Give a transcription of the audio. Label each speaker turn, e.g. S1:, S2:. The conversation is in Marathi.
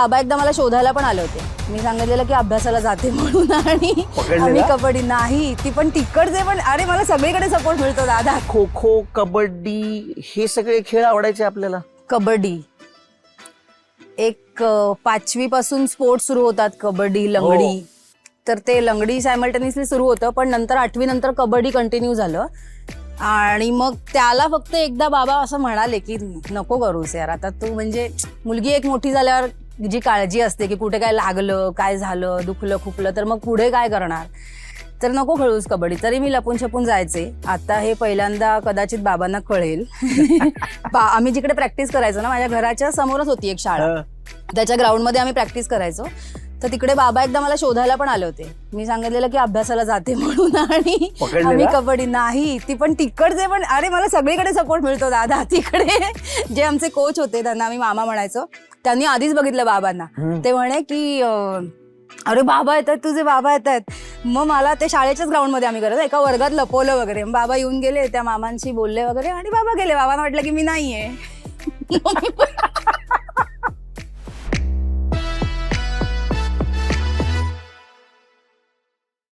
S1: बाबा एकदा मला शोधायला पण आले होते. मी सांगितलेलं की अभ्यासाला जाते म्हणून आणि
S2: पकडलेला?
S1: आम्ही कबड्डी नाही ती पण तिकडचे पण अरे मला सगळीकडे सपोर्ट मिळतो दादा.
S2: खो खो कबड्डी हे सगळे खेळ आवडायचे आपल्याला?
S1: कबड्डी. एक पाचवी पासून स्पोर्ट सुरू होतात कबड्डी लंगडी. तर ते लंगडी सायमल्टेनियसली सुरू होतं पण नंतर आठवी नंतर कबड्डी कंटिन्यू झालं. आणि मग त्याला फक्त एकदा बाबा असं म्हणाले की नको करूस यार आता तू म्हणजे मुलगी एक मोठी झाल्यावर जी काळजी असते की कुठे काय लागलं काय झालं दुखलं खुपलं तर मग पुढे काय करणार? तर नको खेळूस कबड्डी. तरी मी लपून छपून जायचे. आता हे पहिल्यांदा कदाचित बाबांना कळेल. आम्ही जिकडे प्रॅक्टिस करायचो ना माझ्या घराच्या समोरच होती एक शाळा. त्याच्या ग्राउंडमध्ये आम्ही प्रॅक्टिस करायचो. तर तिकडे बाबा एकदा मला शोधायला पण आले होते. मी सांगितलेलं की अभ्यासाला जाते म्हणून आणि
S2: पकडलेला?
S1: आम्ही कबड्डी नाही ती पण तिकडचे पण अरे मला सगळीकडे सपोर्ट मिळतो दादा तिकडे. जे आमचे कोच होते त्यांना आम्ही मामा म्हणायचो. त्यांनी आधीच बघितलं बाबांना.
S2: हम्म.
S1: ते म्हणे की अं, अरे बाबा येतात तुझे बाबा येतात मग मला ते शाळेच्याच ग्राउंडमध्ये आम्ही करत एका वर्गात लपवलं वगैरे. मग बाबा येऊन गेले त्या मामांशी बोलले वगैरे. आणि बाबा गेले. बाबांना वाटलं की मी नाहीये. मग मी पण